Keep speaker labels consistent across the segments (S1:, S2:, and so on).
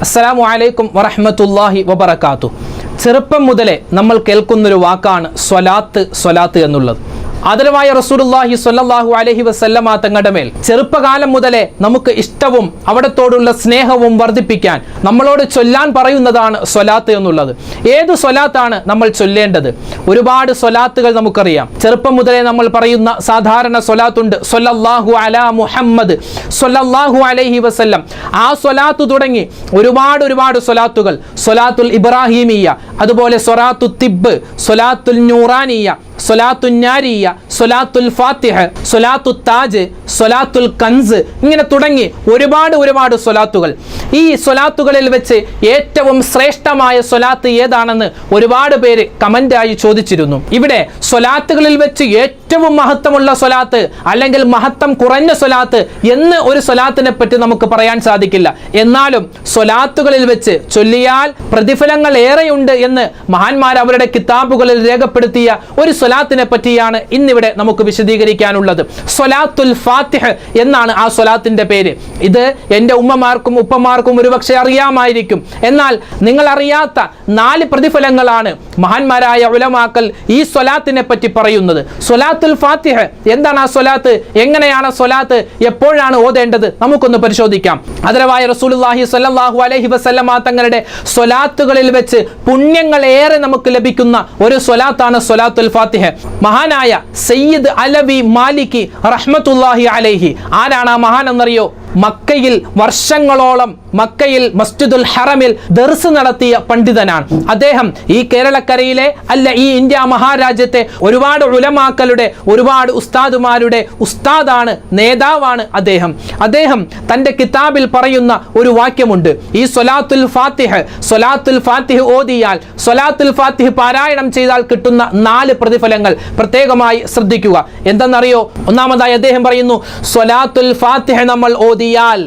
S1: അസ്സലാമു അലൈക്കും വറഹ്മത്തുള്ളാഹി വബറകാത്തു ചെറുപ്പം മുതലേ നമ്മൾ കേൾക്കുന്നൊരു വാക്കാണ് സ്വലാത്ത് സ്വലാത്ത് എന്നുള്ളത്. ആദരവായ റസൂലുള്ളാഹി സ്വല്ലല്ലാഹു അലൈഹി വസല്ലമ തങ്ങളുടെ മേൽ. ചെറുപ്പകാലം മുതലേ നമുക്ക് ഇഷ്ടവും അവിടത്തോടുള്ള സ്നേഹവും വർദ്ധിപ്പിക്കാൻ നമ്മളോട് ചൊല്ലാൻ പറയുന്നതാണ് സ്വലാത്ത് എന്നുള്ളത്. ഏത് സ്വലാത്താണ് നമ്മൾ ചൊല്ലേണ്ടത്? ഒരുപാട് സ്വലാത്തുകൾ നമുക്കറിയാം. ചെറുപ്പം മുതലേ നമ്മൾ പറയുന്ന സാധാരണ സ്വലാത്തുണ്ട്. സ്വല്ലല്ലാഹു അലാ മുഹമ്മദ് സ്വല്ലല്ലാഹു അലൈഹി വസല്ലം. ആ സ്വലാത്ത് തുടങ്ങി ഒരുപാട് ഒരുപാട് സ്വലാത്തുകൾ. സ്വലാത്തുൽ ഇബ്രാഹിമിയ അതുപോലെ സ്വലാത്തു തിബ് സ്വലാത്തുൽ നൂറാനിയ സ്വലാത്തുൽ ഞാരിയ സ്വലാത്തുൽ ഫാത്തിഹ സ്വലാത്തു താജ് സൊലാത്തുൽ കൻസ് ഇങ്ങനെ തുടങ്ങി ഒരുപാട് ഒരുപാട് സൊലാത്തുകൾ. ഈ സൊലാത്തുകളിൽ വെച്ച് ഏറ്റവും ശ്രേഷ്ഠമായ സൊലാത്ത് ഏതാണെന്ന് ഒരുപാട് പേര് കമന്റായി ചോദിച്ചിരുന്നു. ഇവിടെ സൊലാത്തുകളിൽ വെച്ച് ഏറ്റവും മഹത്വമുള്ള സ്വലാത്ത് അല്ലെങ്കിൽ മഹത്വം കുറഞ്ഞ സ്വലാത്ത് എന്ന് ഒരു സ്വലാത്തിനെ പറ്റി നമുക്ക് പറയാൻ സാധിക്കില്ല. എന്നാലും സ്വലാത്തുകളിൽ വെച്ച് ചൊല്ലിയാൽ പ്രതിഫലങ്ങൾ ഏറെയുണ്ട് എന്ന് മഹാന്മാർ അവരുടെ കിതാബുകളിൽ രേഖപ്പെടുത്തിയ ഒരു സ്വലാത്തിനെ പറ്റിയാണ് ഇന്നിവിടെ നമുക്ക് വിശദീകരിക്കാനുള്ളത്. സ്വലാത്തുൽ ഫാത്തിഹ് എന്നാണ് ആ സ്വലാത്തിന്റെ പേര്. ഇത് എന്റെ ഉമ്മമാർക്കും ഉപ്പമാർക്കും ഒരുപക്ഷെ അറിയാമായിരിക്കും. എന്നാൽ നിങ്ങൾ അറിയാത്ത നാല് പ്രതിഫലങ്ങളാണ് മഹാന്മാരായ ഉലമാക്കൽ ഈ സ്വലാത്തിനെ പറ്റി പറയുന്നത്. സ്വലാത്തുൽ ഫാത്തിഹ. എന്താണ് ആ സ്വലാത്ത്? എങ്ങനെയാണ് സൊലാത്ത് എപ്പോഴാണ് ഓതേണ്ടത്? നമുക്കൊന്ന് പരിശോധിക്കാം. അതരവായ റസൂലുള്ളാഹി സ്വല്ലല്ലാഹു അലൈഹി വസല്ലമ തങ്ങളുടെ സ്വലാത്തുകളിൽ വെച്ച് പുണ്യങ്ങൾ ഏറെ നമുക്ക് ലഭിക്കുന്ന ഒരു സ്വലാത്താണ് സ്വലാത്തുൽ ഫാത്തിഹ. മഹാനായ സയ്യിദ് അലവി മാലിക്കി റഹ്മത്തുല്ലാഹി അലൈഹി. ആരാണ് ആ മഹാൻ എന്നറിയോ മക്കയിൽ വർഷങ്ങളോളം മക്കയിൽ മസ്ജിദുൽ ഹറമിൽ ദർസ് നടത്തിയ പണ്ഡിതനാണ്. അദ്ദേഹം ഈ കേരളക്കരയിലെ അല്ല ഈ ഇന്ത്യ മഹാരാജ്യത്തെ ഒരുപാട് ഉലമാക്കളുടെ ഒരുപാട് ഉസ്താദുമാരുടെ ഉസ്താദാണ് നേതാവാണ് അദ്ദേഹം. അദ്ദേഹം തന്റെ കിതാബിൽ പറയുന്ന ഒരു വാക്യമുണ്ട്. ഈ സൊലാത്തുൽ ഫാത്തിഹ് സൊലാത്തുൽ ഫാത്തിഹ് ഓതിയാൽ സൊലാത്തുൽ ഫാത്തിഹ് പാരായണം ചെയ്താൽ കിട്ടുന്ന നാല് പ്രതിഫലങ്ങൾ പ്രത്യേകമായി ശ്രദ്ധിക്കുക. എന്തെന്നറിയോ? ഒന്നാമതായി അദ്ദേഹം പറയുന്നു സൊലാത്തുൽ ഫാത്തിഹ് നമ്മൾ ഓതിയാൽ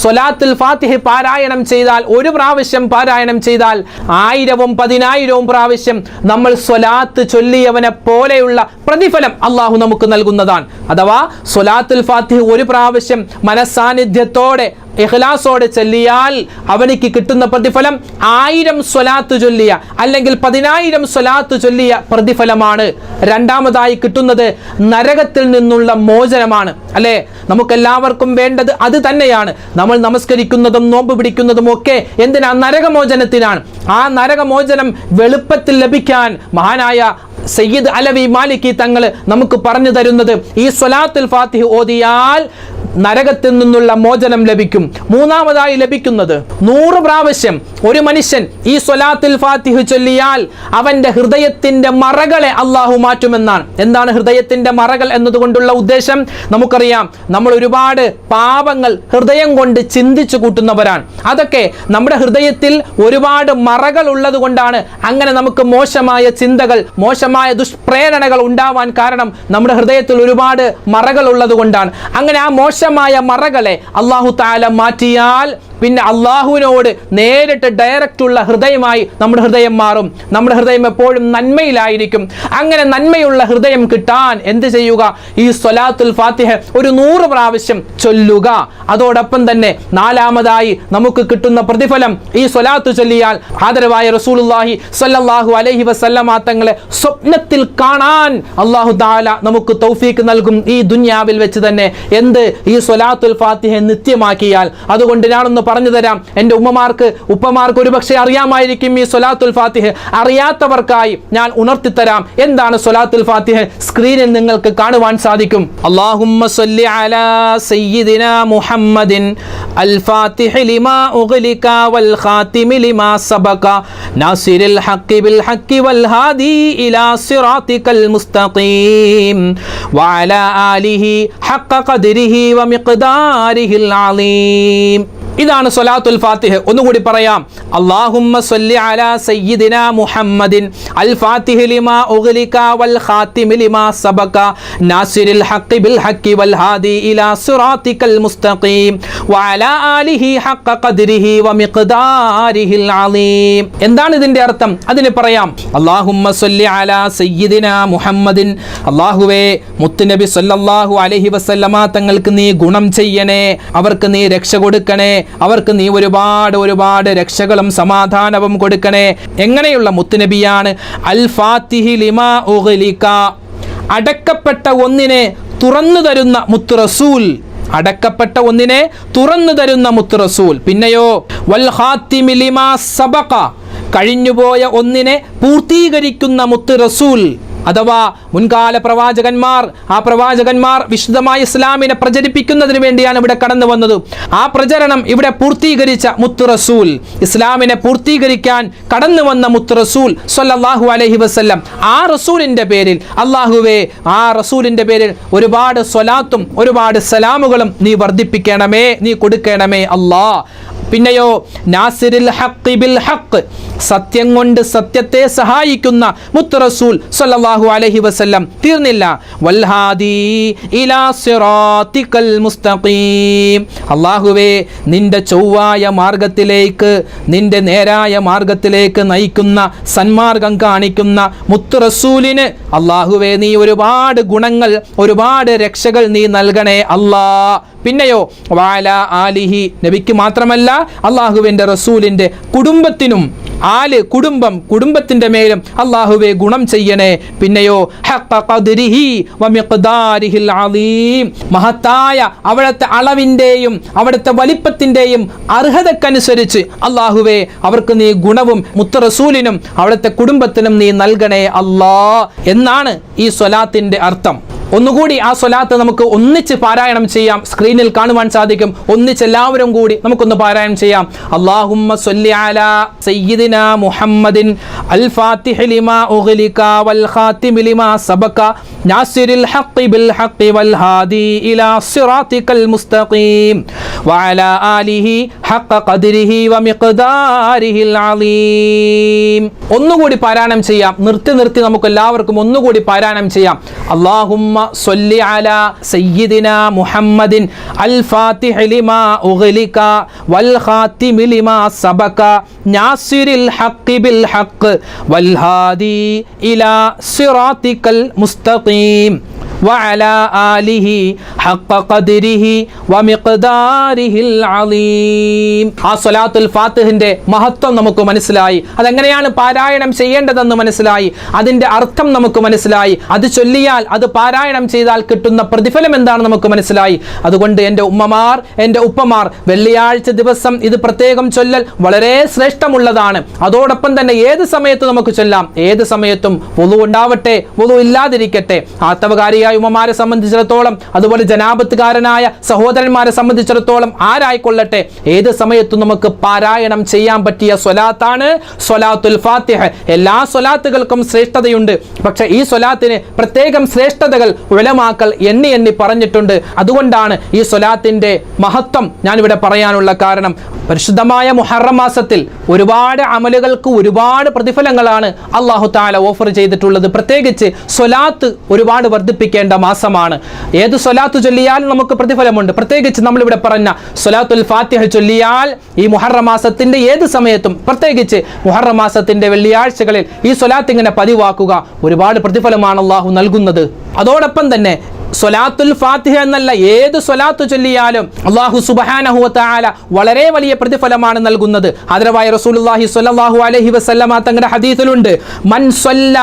S1: സ്വലാത്തുൽ ഫാത്തിഹ് പാരായണം ചെയ്താൽ ഒരു പ്രാവശ്യം പാരായണം ചെയ്താൽ ആയിരവും പതിനായിരവും പ്രാവശ്യം നമ്മൾ സ്വലാത്ത് ചൊല്ലിയവനെ പോലെയുള്ള പ്രതിഫലം അള്ളാഹു നമുക്ക് നൽകുന്നതാണ്. അഥവാ സ്വലാത്തുൽ ഫാത്തിഹ് ഒരു പ്രാവശ്യം മനസ്സാന്നിധ്യത്തോടെ ഇഖ്ലാസോടെ ചൊല്ലിയാൽ അവനിക്ക് കിട്ടുന്ന പ്രതിഫലം ആയിരം സ്വലാത്ത് ചൊല്ലിയ അല്ലെങ്കിൽ പതിനായിരം സ്വലാത്ത് ചൊല്ലിയ പ്രതിഫലമാണ്. രണ്ടാമതായി കിട്ടുന്നത് നരകത്തിൽ നിന്നുള്ള മോചനമാണ്. അല്ലേ? നമുക്കെല്ലാവർക്കും വേണ്ടത് അത് തന്നെയാണ്. നമ്മൾ നമസ്കരിക്കുന്നതും നോമ്പ് പിടിക്കുന്നതും ഒക്കെ എന്തിനാ? നരകമോചനത്തിനാണ്. ആ നരകമോചനം വെളുപ്പത്തിൽ ലഭിക്കാൻ മഹാനായ സയ്യിദ് അലവി മാലിക്കി തങ്ങൾ നമുക്ക് പറഞ്ഞു തരുന്നത് ഈ സ്വലാത്തുൽ ഫാത്തിഹ് ഓതിയാൽ നരകത്തിൽ നിന്നുള്ള മോചനം ലഭിക്കും. മൂന്നാമതായി ലഭിക്കുന്നത് നൂറ് പ്രാവശ്യം ഒരു മനുഷ്യൻ ഈ സ്വലാത്തിൽ ഫാത്തിഹ് ചൊല്ലിയാൽ അവന്റെ ഹൃദയത്തിന്റെ മറകളെ അള്ളാഹു മാറ്റുമെന്നാണ്. എന്താണ് ഹൃദയത്തിന്റെ മറകൾ എന്നതുകൊണ്ടുള്ള ഉദ്ദേശം? നമുക്കറിയാം നമ്മൾ ഒരുപാട് പാപങ്ങൾ ഹൃദയം കൊണ്ട് ചിന്തിച്ചു കൂട്ടുന്നവരാണ്. അതൊക്കെ നമ്മുടെ ഹൃദയത്തിൽ ഒരുപാട് മറകൾ ഉള്ളത് കൊണ്ടാണ് അങ്ങനെ നമുക്ക് മോശമായ ചിന്തകൾ മോശമായ ദുഷ്പ്രേരണകൾ ഉണ്ടാവാൻ കാരണം നമ്മുടെ ഹൃദയത്തിൽ ഒരുപാട് മറകൾ ഉള്ളത് കൊണ്ടാണ്. അങ്ങനെ ആ മോശമായ മറകളെ അള്ളാഹു താല മാറ്റിയാൽ പിന്നെ അള്ളാഹുവിനോട് നേരിട്ട് ഡയറക്റ്റുള്ള ഹൃദയമായി നമ്മുടെ ഹൃദയം മാറും. നമ്മുടെ ഹൃദയം എപ്പോഴും നന്മയിലായിരിക്കും. അങ്ങനെ നന്മയുള്ള ഹൃദയം കിട്ടാൻ എന്ത് ചെയ്യുക? ഈ സ്വലാത്തുൽ ഫാത്തിഹ ഒരു നൂറ് പ്രാവശ്യം ചൊല്ലുക. അതോടൊപ്പം തന്നെ നാലാമതായി നമുക്ക് കിട്ടുന്ന പ്രതിഫലം ഈ സ്വലാത്ത് ചൊല്ലിയാൽ ആദരവായ റസൂലുള്ളാഹി സ്വല്ലല്ലാഹു അലഹി വസല്ലമ തങ്ങളെ സ്വപ്നത്തിൽ കാണാൻ അള്ളാഹു താല നമുക്ക് തൗഫീക്ക് നൽകും ഈ ദുന്യാവിൽ വെച്ച് തന്നെ. എന്ത്? ഈ സ്വലാത്തുൽ ഫാത്തിഹ നിത്യമാക്കിയാൽ. അതുകൊണ്ട് ഞാനൊന്ന് പറഞ്ഞു തരാം. എന്റെ ഉമ്മമാർക്ക് ഉപ്പമാർക്ക് ഒരുപക്ഷെ അറിയാമായിരിക്കും ഈ സൊലാത്തുൽ ഫാത്തിഹ്. അറിയാത്തവർക്കായി ഞാൻ ഉണർത്തിത്തരാം. എന്താണ് സൊലാത്തുൽ ഫാത്തിഹ്? സ്ക്രീനിൽ നിങ്ങൾക്ക് കാണുവാൻ സാധിക്കും. അല്ലാഹുമ്മ സല്ലി അലാ മുഹമ്മദിൻ അൽ ലിമാ ഉഗ്ലിക വൽ ലിമാ വൽ ഹാദി ഇലാ മുസ്തഖീം വഅലാ ആലിഹി ഖദ്രിഹി അലീം ഇതാണ് സൊലാത്തുൽ ഫാത്തിഹ്. ഒന്നുകൂടി പറയാം. അല്ലാഹുമ്മ സല്ലി അലാ സയ്യിദിന മുഹമ്മദിൻ അൽ ഫാത്തിഹ് ലിമാ ഉഗ്ലിക വൽ ഖാതിമി ലിമാ സബക നാസിരിൽ ഹഖ് ബിൽ ഹഖ് വൽ ഹാദി ഇലാ സിറാത്തിക്കൽ മുസ്തഖീം വഅലാ ആലിഹി ഹഖ ഖദ്രിഹി വമിഖ്ദാരിഹിൽ അലീം. എന്താണ് ഇതിന്റെ അർത്ഥം? അതിന് പറയാം. അല്ലാഹുമ്മ സല്ലി അലാ സയ്യിദിന മുഹമ്മദിൻ. അല്ലാഹുവേ മുത്തുനബി സല്ലല്ലാഹു അലൈഹി വസല്ലമ തങ്ങൾക്ക് നീ ഗുണം ചെയ്യണേ. അവർക്ക് നീ രക്ഷ കൊടുക്കണേ. അവർക്ക് നീ ഒരുപാട് ഒരുപാട് രക്ഷകളും സമാധാനവും കൊടുക്കണേ. എങ്ങനെയുള്ള മുത്തുനബിയാണ്? അൽ ഫാത്തിഹി ലിമാ ഉഗ്ലിക. അടക്കപ്പെട്ട ഒന്നിനെ തുറന്നു തരുന്ന മുത്തു റസൂൽ അടക്കപ്പെട്ട ഒന്നിനെ തുറന്നു തരുന്ന മുത്തു റസൂൽ പിന്നെയോ വൽ ഖാത്തിമി ലിമാ സബക കഴിഞ്ഞുപോയ ഒന്നിനെ പൂർത്തീകരിക്കുന്ന മുത്ത് റസൂൽ അഥവാ മുൻകാല പ്രവാചകന്മാർ ആ പ്രവാചകന്മാർ വിശുദ്ധമായ ഇസ്ലാമിനെ പ്രചരിപ്പിക്കുന്നതിന് വേണ്ടിയാണ് ഇവിടെ കടന്നു വന്നത്. ആ പ്രചരണം ഇവിടെ പൂർത്തീകരിച്ച മുത്ത് റസൂൽ ഇസ്ലാമിനെ പൂർത്തീകരിക്കാൻ കടന്നു വന്ന മുത്ത് റസൂൽ സൊല്ലാഹു അലൈഹി വസല്ലം. ആ റസൂലിന്റെ പേരിൽ അള്ളാഹുവേ ആ റസൂലിന്റെ പേരിൽ ഒരുപാട് സ്വലാത്തും ഒരുപാട് സലാമുകളും നീ വർദ്ധിപ്പിക്കണമേ നീ കൊടുക്കണമേ അല്ലാ പിന്നെയോ നാസിരിൽ ഹഖ് ബിൽ ഹഖ് സത്യം കൊണ്ട് സത്യത്തെ സഹായിക്കുന്ന മുത്തറസൂൽ സല്ലാഹു അലഹി വസല്ലം തീർന്നില്ല. വൽഹാദി മുസ്തഖീം. അല്ലാഹുവേ നിന്റെ ചൊവ്വായ മാർഗത്തിലേക്ക് നിന്റെ നേരായ മാർഗത്തിലേക്ക് നയിക്കുന്ന സന്മാർഗം കാണിക്കുന്ന മുത്തുറസൂലിന് അള്ളാഹുവേ നീ ഒരുപാട് ഗുണങ്ങൾ ഒരുപാട് രക്ഷകൾ നീ നൽകണേ അല്ലാ. പിന്നെയോ വാല ആലിഹി നബിക്ക് മാത്രമല്ല അള്ളാഹുവിന്റെ റസൂലിന്റെ കുടുംബത്തിനും ആൽ കുടുംബം കുടുംബത്തിന്റെ മേലും അള്ളാഹുവെ ഗുണം ചെയ്യണേ. പിന്നെയോ മഹത്തായ അവിടുത്തെ അളവിന്റെയും അവിടുത്തെ വലിപ്പത്തിന്റെയും അർഹതക്കനുസരിച്ച് അള്ളാഹുവെ അവർക്ക് നീ ഗുണവും മുത്തറസൂലിനും അവിടുത്തെ കുടുംബത്തിനും നീ നൽകണേ അല്ലാ എന്നാണ് ഈ സ്വലാത്തിന്റെ അർത്ഥം. ഒന്നുകൂടി ആ സ്വലാത്ത് നമുക്ക് ഒന്നിച്ച് പാരായണം ചെയ്യാം. സ്ക്രീനിൽ കാണുവാൻ സാധിക്കും. ഒന്നിച്ച് എല്ലാവരും കൂടി നമുക്കൊന്ന് പാരായണം ചെയ്യാം. സയ്യിദിന മുഹമ്മദിൻ അൽ ലിമാ ഉഗ്ലിക വൽ ഖാതിമ ലിമാ സബക നാസിരിൽ ബിൽ വൽ ഹാദി ഇലാ മുസ്തഖീം ആലിഹി ഖദ്രിഹി അലീം. ഒന്നുകൂടി പാരായണം ചെയ്യാം. നിർത്തി നിർത്തി നമുക്ക് എല്ലാവർക്കും ഒന്നുകൂടി പാരായണം ചെയ്യാം. അല്ലാഹുമ്മ സ്വല്ലി അലാ സയ്യിദിന മുഹമ്മദിൻ അൽ ഫാത്തിഹി ലിമാ ഉഗ്ലിക വൽ ഖാതിമി ലിമാ സബക നാസിരിൽ ഹഖ് ബിൽ ഹഖ് വൽ ഹാദി ഇലാ സിറാത്തിക്കൽ മുസ്തഖീം وعلى آله حق قدره ومقداره العظيم ആ സ്വലാത്തുൽ ഫാത്തിഹിന്റെ മഹത്വം നമുക്ക് മനസ്സിലായി അതെങ്ങനെയാണ് പാരായണം ചെയ്യേണ്ടതെന്ന് മനസ്സിലായി അതിന്റെ അർത്ഥം നമുക്ക് മനസ്സിലായി അത് ചൊല്ലിയാൽ അത് പാരായണം ചെയ്താൽ കിട്ടുന്ന പ്രതിഫലം എന്താണ് നമുക്ക് മനസ്സിലായി അതുകൊണ്ട് എൻ്റെ ഉമ്മമാർ എൻ്റെ ഉപ്പമാർ വെള്ളിയാഴ്ച ദിവസം ഇത് പ്രത്യേകം ചൊല്ലൽ വളരെ ശ്രേഷ്ഠമുള്ളതാണ് അതോടൊപ്പം തന്നെ ഏത് സമയത്ത് നമുക്ക് ചൊല്ലാം ഏത് സമയത്തും വുളു ഉണ്ടാവട്ടെ വുളു ഇല്ലാതിരിക്കട്ടെ ആത്തവകാരിയായ ഉമ്മമാരെ സംബന്ധിച്ചിടത്തോളം അതുപോലെ ജനാപത്തുകാരനായ സഹോദരന്മാരെ സംബന്ധിച്ചിടത്തോളം ആരായിക്കൊള്ളട്ടെ? ഏത് സമയത്തും നമുക്ക് പാരായണം ചെയ്യാൻ പറ്റിയ സ്വലാത്താണ് സ്വലാത്തുൽ ഫാത്തിഹ. എല്ലാ സ്വലാത്തുകൾക്കും ശ്രേഷ്ഠതയുണ്ട്. പക്ഷെ ഈ സ്വലാത്തിന് പ്രത്യേകം ശ്രേഷ്ഠതകൾ ഉലമാക്കൾ എണ്ണി എണ്ണി പറഞ്ഞിട്ടുണ്ട്. അതുകൊണ്ടാണ് ഈ സ്വലാത്തിന്റെ മഹത്വം ഞാനിവിടെ പറയാനുള്ള കാരണം. പരിശുദ്ധമായ മുഹറം മാസത്തിൽ ഒരുപാട് അമലുകൾക്ക് ഒരുപാട് പ്രതിഫലങ്ങളാണ് അള്ളാഹു താല ഓഫർ ചെയ്തിട്ടുള്ളത്. പ്രത്യേകിച്ച് സ്വലാത്ത് ഒരുപാട് വർദ്ധിപ്പിക്കേണ്ട മാസമാണ്. ഏത് സ്വലാത്ത് ചൊല്ലിയാലും നമുക്ക് പ്രതിഫലമുണ്ട്. പ്രത്യേകിച്ച് നമ്മളിവിടെ പറഞ്ഞ സ്വലാത്തുൽ ഫാത്തിഹ ചൊല്ലിയാൽ ഈ മുഹറ മാസത്തിന്റെ ഏത് സമയത്തും പ്രത്യേകിച്ച് മുഹറ മാസത്തിന്റെ വെള്ളിയാഴ്ചകളിൽ ഈ സ്വലാത്ത് ഇങ്ങനെ പതിവാക്കുക ഒരുപാട് പ്രതിഫലമാണ് അള്ളാഹു നൽകുന്നത്. അതോടൊപ്പം തന്നെ സ്വലാത്തുൽ ഫാത്തിഹ എന്നല്ല ഏത് സ്വലാത്ത് ചൊല്ലിയാലും അള്ളാഹു സുബ്ഹാനഹു വതആല വളരെ വലിയ പ്രതിഫലമാണ് നൽകുന്നത്. ആദരവായ റസൂലുള്ളാഹി സ്വല്ലല്ലാഹു അലൈഹി വസല്ലമ തങ്ങളുടെ ഹദീസിലുണ്ട് മൻ സ്വല്ല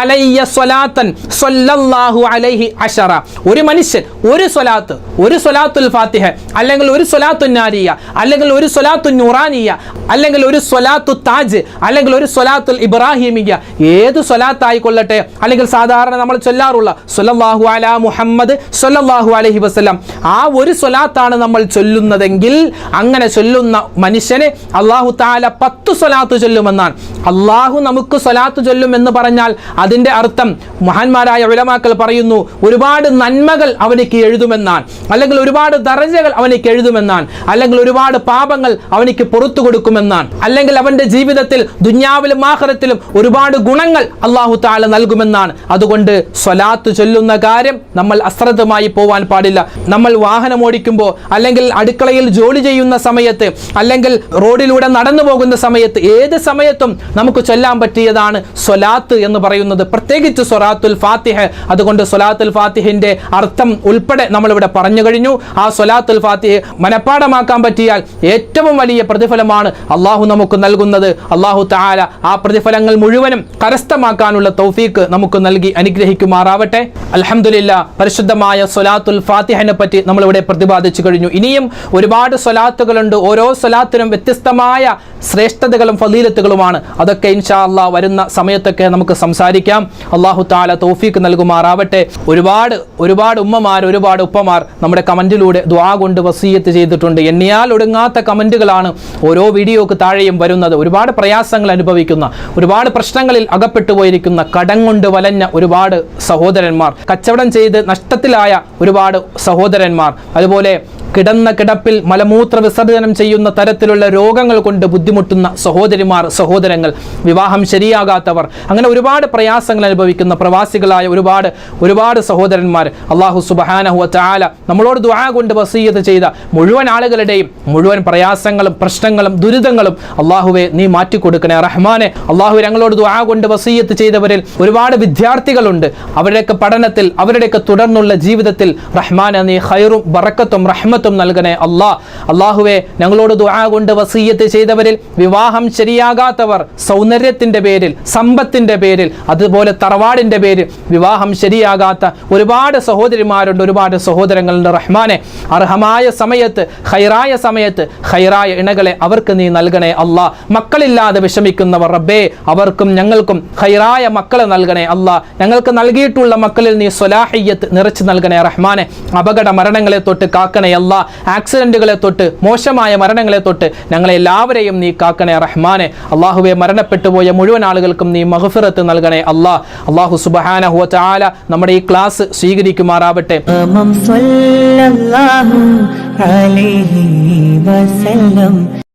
S1: അലയ്യ സ്വലാത്തൻ സ്വല്ലല്ലാഹു അലൈഹി അശറ. ഒരു മനുഷ്യൻ ഒരു സ്വലാത്ത് ഒരു സ്വലാത്തുൽ ഫാത്തിഹ അല്ലെങ്കിൽ ഒരു സ്വലാത്തു നാരിയ അല്ലെങ്കിൽ ഒരു സ്വലാത്തു നൂറാനിയ അല്ലെങ്കിൽ ഒരു സ്വലാത്തു താജ് അല്ലെങ്കിൽ ഒരു സ്വലാത്തുൽ ഇബ്രാഹിമിയ ഏത് സ്വലാത്ത് ആയിക്കൊള്ളട്ടെ അല്ലെങ്കിൽ സാധാരണ നമ്മൾ ചൊല്ലാറുള്ള സ്വല്ലല്ലാഹു അല മുഹമ്മദ് മുഹമ്മദ് സൊല്ലാഹു അലഹി വസല്ലം. ആ ഒരു സ്വലാത്താണ് നമ്മൾ ചൊല്ലുന്നതെങ്കിൽ അങ്ങനെ ചൊല്ലുന്ന മനുഷ്യനെ അള്ളാഹു താല പത്ത് സ്വലാത്ത് ചൊല്ലുമെന്നാണ്. അള്ളാഹു നമുക്ക് സ്വലാത്ത് ചൊല്ലും എന്ന് പറഞ്ഞാൽ അതിന്റെ അർത്ഥം മഹാന്മാരായ ഉലമാക്കൾ പറയുന്നു ഒരുപാട് നന്മകൾ അവനിക്ക് എഴുതുമെന്നാണ്. അല്ലെങ്കിൽ ഒരുപാട് ദറജകൾ അവനിക്ക് എഴുതുമെന്നാണ്. അല്ലെങ്കിൽ ഒരുപാട് പാപങ്ങൾ അവനിക്ക് പുറത്തു കൊടുക്കുമെന്നാണ്. അല്ലെങ്കിൽ അവന്റെ ജീവിതത്തിൽ ദുന്യാവിലും ആഹ്റത്തിലും ഒരുപാട് ഗുണങ്ങൾ അള്ളാഹു താല നൽകുമെന്നാണ്. അതുകൊണ്ട് സ്വലാത്ത് ചൊല്ലുന്ന കാര്യം നമ്മൾ അശ്രദ്ധമായി പോവാൻ പാടില്ല. നമ്മൾ വാഹനം ഓടിക്കുമ്പോൾ അല്ലെങ്കിൽ അടുക്കളയിൽ ജോലി ചെയ്യുന്ന സമയത്ത് അല്ലെങ്കിൽ റോഡിലൂടെ നടന്നു പോകുന്ന സമയത്ത് ഏത് സമയത്തും നമുക്ക് ചൊല്ലാൻ പറ്റിയതാണ് സൊലാത്ത് എന്ന് പറയുന്നത്. പ്രത്യേകിച്ച് സൊലാത്തുൽ ഫാത്തിഹ്. അതുകൊണ്ട് സൊലാത്തുൽ ഫാത്തിഹിന്റെ അർത്ഥം ഉൾപ്പെടെ നമ്മളിവിടെ പറഞ്ഞു കഴിഞ്ഞു. ആ സൊലാത്തുൽ ഫാത്തിഹ് മനഃപ്പാടമാക്കാൻ പറ്റിയാൽ ഏറ്റവും വലിയ പ്രതിഫലമാണ് അള്ളാഹു നമുക്ക് നൽകുന്നത്. അള്ളാഹു താല ആ പ്രതിഫലങ്ങൾ മുഴുവനും കരസ്ഥമാക്കാനുള്ള തൗഫീക്ക് നമുക്ക് നൽകി അനുഗ്രഹിക്കുമാറാവട്ടെ. അൽഹംദുലില്ലാ പരിശുദ്ധമായ സൊലാത്തുൽ ഫാത്തിഹനെ പറ്റി നമ്മളിവിടെ പ്രതിപാദിച്ചു കഴിഞ്ഞു. ഇനിയും ഒരുപാട് സൊലാത്തുകളുണ്ട് ഓരോ സൊലാത്തിനും വ്യത്യസ്തമായ ശ്രേഷ്ഠതകളും ഫലീലത്തുകളുമാണ്. അതൊക്കെ ഇൻഷാ അല്ലാ വരുന്ന സമയത്തൊക്കെ നമുക്ക് സംസാരിക്കാം. അള്ളാഹു താല തോഫീക്ക് നൽകുമാറാവട്ടെ. ഒരുപാട് ഒരുപാട് ഉമ്മമാർ ഒരുപാട് ഉപ്പമാർ നമ്മുടെ കമന്റിലൂടെ ദ്വാ കൊണ്ട് വസീയത്ത് ചെയ്തിട്ടുണ്ട്. എണ്ണിയാൽ ഒടുങ്ങാത്ത കമന്റുകളാണ് ഓരോ വീഡിയോക്ക് താഴെയും വരുന്നത്. ഒരുപാട് പ്രയാസങ്ങൾ അനുഭവിക്കുന്ന ഒരുപാട് പ്രശ്നങ്ങളിൽ അകപ്പെട്ടു പോയിരിക്കുന്ന കടം കൊണ്ട് വലഞ്ഞ ഒരുപാട് സഹോദരന്മാർ. കച്ചവടം ചെയ്ത് നഷ്ടത്തിലായ ഒരുപാട് സഹോദരന്മാർ. അതുപോലെ കിടന്ന കിടപ്പിൽ മലമൂത്ര വിസർജനം ചെയ്യുന്ന തരത്തിലുള്ള രോഗങ്ങൾ കൊണ്ട് ബുദ്ധിമുട്ടുന്ന സഹോദരിമാർ സഹോദരങ്ങൾ വിവാഹം ശരിയാകാത്തവർ അങ്ങനെ ഒരുപാട് പ്രയാസങ്ങൾ അനുഭവിക്കുന്ന പ്രവാസികളായ ഒരുപാട് ഒരുപാട് സഹോദരന്മാർ. അള്ളാഹു സുബഹാനഹുവ ചാല നമ്മളോട് ദ്വാ കൊണ്ട് വസീയത്ത് ചെയ്ത മുഴുവൻ ആളുകളുടെയും മുഴുവൻ പ്രയാസങ്ങളും പ്രശ്നങ്ങളും ദുരിതങ്ങളും അള്ളാഹുവെ നീ മാറ്റിക്കൊടുക്കണേ. റഹ്മാനെ അള്ളാഹു ഞങ്ങളോട് ദ്വാ കൊണ്ട് വസീയത്ത് ചെയ്തവരിൽ ഒരുപാട് വിദ്യാർത്ഥികളുണ്ട്. അവരുടെയൊക്കെ പഠനത്തിൽ അവരുടെയൊക്കെ തുടർന്നുള്ള ജീവിതത്തിൽ റഹ്മാനെ നീ ഹൈറും ബറക്കത്തും റഹ്മത്തും നൽകണേ അള്ളാഹ് അള്ളാഹുവെ ഞങ്ങളോട് ദുആ കൊണ്ട് വസീയത്ത് ചെയ്തവരിൽ വിവാഹം ശരിയാകാത്തവർ സൗന്ദര്യത്തിന്റെ പേരിൽ സമ്പത്തിന്റെ പേരിൽ അതുപോലെ തറവാടിന്റെ പേരിൽ വിവാഹം ശരിയാകാത്ത ഒരുപാട് സഹോദരിമാരുണ്ട് ഒരുപാട് സഹോദരങ്ങളുണ്ട്. റഹ്മാനെ അർഹമായ സമയത്ത് ഹൈറായ സമയത്ത് ഹൈറായ ഇണകളെ അവർക്ക് നീ നൽകണേ അല്ലാ മക്കളില്ലാതെ വിഷമിക്കുന്നവർ റബ്ബേ അവർക്കും ഞങ്ങൾക്കും ഹൈറായ മക്കളെ നൽകണേ അല്ലാ ഞങ്ങൾക്ക് നൽകിയിട്ടുള്ള മക്കളിൽ നീ സ്വലാഹയ്യത്ത് നിറച്ചു നൽകണേ റഹ്മാനെ. അപകട മരണങ്ങളെ തൊട്ട് കാക്കണേ അല്ലാ അല്ല ആക്സിഡന്റുകളെ തൊട്ട് മോശമായ മരണങ്ങളെ തൊട്ട് ഞങ്ങളെ എല്ലാവരെയും നീ കാക്കണേ റഹ്മാനെ. അള്ളാഹുവെ മരണപ്പെട്ടുപോയ മുഴുവൻ ആളുകൾക്കും നീ മഹഫിറത്ത് നൽകണേ അല്ലാ അള്ളാഹു സുബഹാന ഹുവല നമ്മുടെ ഈ ക്ലാസ് സ്വീകരിക്കുമാറാവട്ടെ.